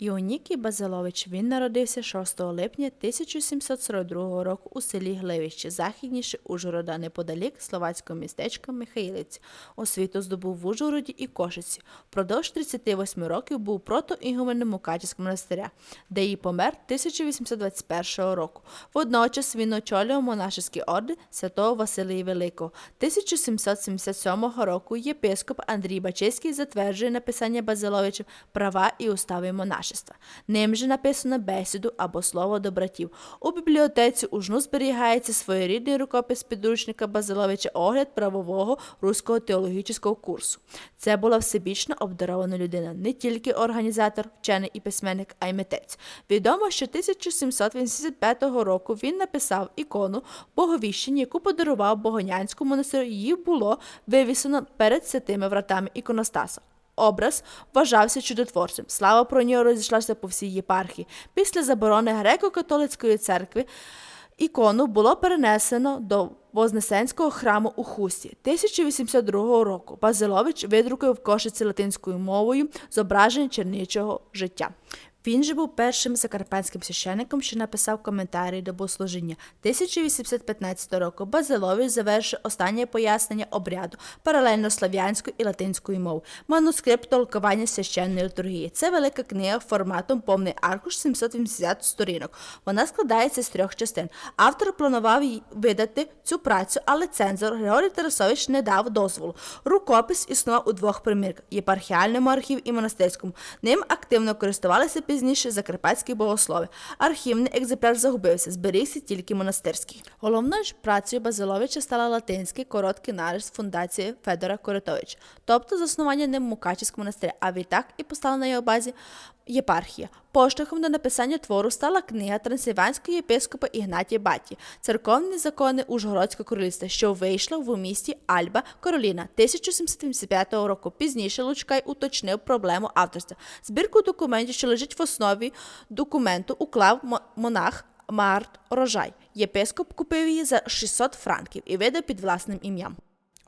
Іонікій Базилович він народився 6 липня 1742 року у селі Гливище, західніше Ужгорода, неподалік словацького містечка Михайлиць. Освіту здобув в Ужгороді і Кошиці. Впродовж 38 років був протоігуменом Мукачівського монастиря, де і помер 1821 року. Водночас він очолював монашеський орден святого Василія Великого. 1777 року єпископ Андрій Бачиський затверджує написання Базиловичем права і устави монашества. Ним же написано бесіду або слово до братів. У бібліотеці Ужну зберігається своєрідний рукопис підручника Базиловича огляд правового руського теологічного курсу. Це була всебічно обдарована людина, не тільки організатор, вчений і письменник, а й митець. Відомо, що 1785 року він написав ікону Боговіщення, яку подарував Богонянському монастирю. Її було вивісено перед святими вратами іконостаса. Образ вважався чудотворцем. Слава про нього розійшлася по всій єпархії. Після заборони греко-католицької церкви ікону було перенесено до Вознесенського храму у Хусті 1802 року. Базилович видрукував в кошиці латинською мовою зображення чернічого життя. Він же був першим закарпатським священником, що написав коментарі до богослужіння. 1815 року Базилович завершив останнє пояснення обряду паралельно слав'янською і латинською мов. Манускрипт толкування священної літургії. Це велика книга форматом повний аркуш 780 сторінок. Вона складається з трьох частин. Автор планував видати цю працю, але цензор Григорій Тарасович не дав дозволу. Рукопис існував у двох примірках єпархіальному архіві і монастирському. Ним активно користувалися пізніше закарпатські богослови. Архівний екземпляр загубився, зберігся тільки монастирський. Головною ж працею Базиловича стала латинський короткий нарис фундації Федора Коритовича, тобто заснування ним Мукачівського монастиря, а відтак і постала на його базі єпархія. Поштовхом до написання твору стала книга трансильванського єпископа Ігнатія Баті Церковні закони Ужгородського королівства, що вийшла в місті Альба Кароліна 1775 року. Пізніше Лучкай уточнив проблему авторства. Збірку документів, що лежить в основі документу, уклав монах Март Рожай. Єпископ купив її за 600 франків і видав під власним ім'ям.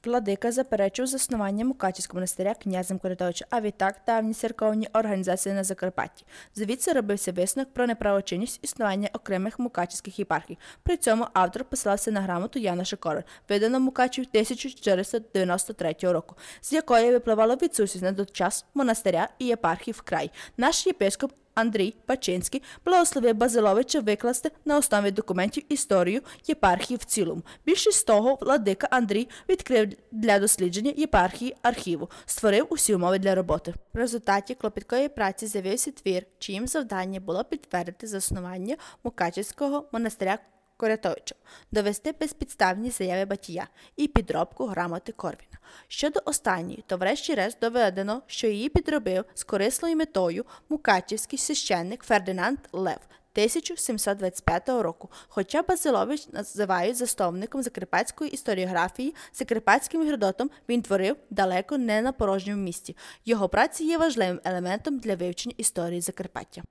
Владика заперечив заснування Мукачівського монастиря князем Коритовича, а відтак давні церковні організації на Закарпатті. Звідси робився висновок про неправочинність існування окремих мукачівських єпархій. При цьому автор посилався на грамоту Яна Шикори, видану Мукачів 1493 року, з якої випливало відсутність на час монастиря і єпархії вкрай. Наш єпископ Андрій Пачинський благословив Базиловича викласти на основі документів історію єпархії в цілому. Більшість того владика Андрій відкрив для дослідження єпархії архіву, створив усі умови для роботи. В результаті клопіткої праці з'явився твір, чиїм завдання було підтвердити заснування Мукачівського монастиря Корятовича, довести безпідставні заяви Батія і підробку грамоти Корвіна. Щодо останньої, то врешті-решт доведено, що її підробив з корислою метою мукачівський священник Фердинанд Лев 1725 року. Хоча Базилович називають засновником закарпатської історіографії, закарпатським Геродотом він творив далеко не на порожньому місці. Його праці є важливим елементом для вивчення історії Закарпаття.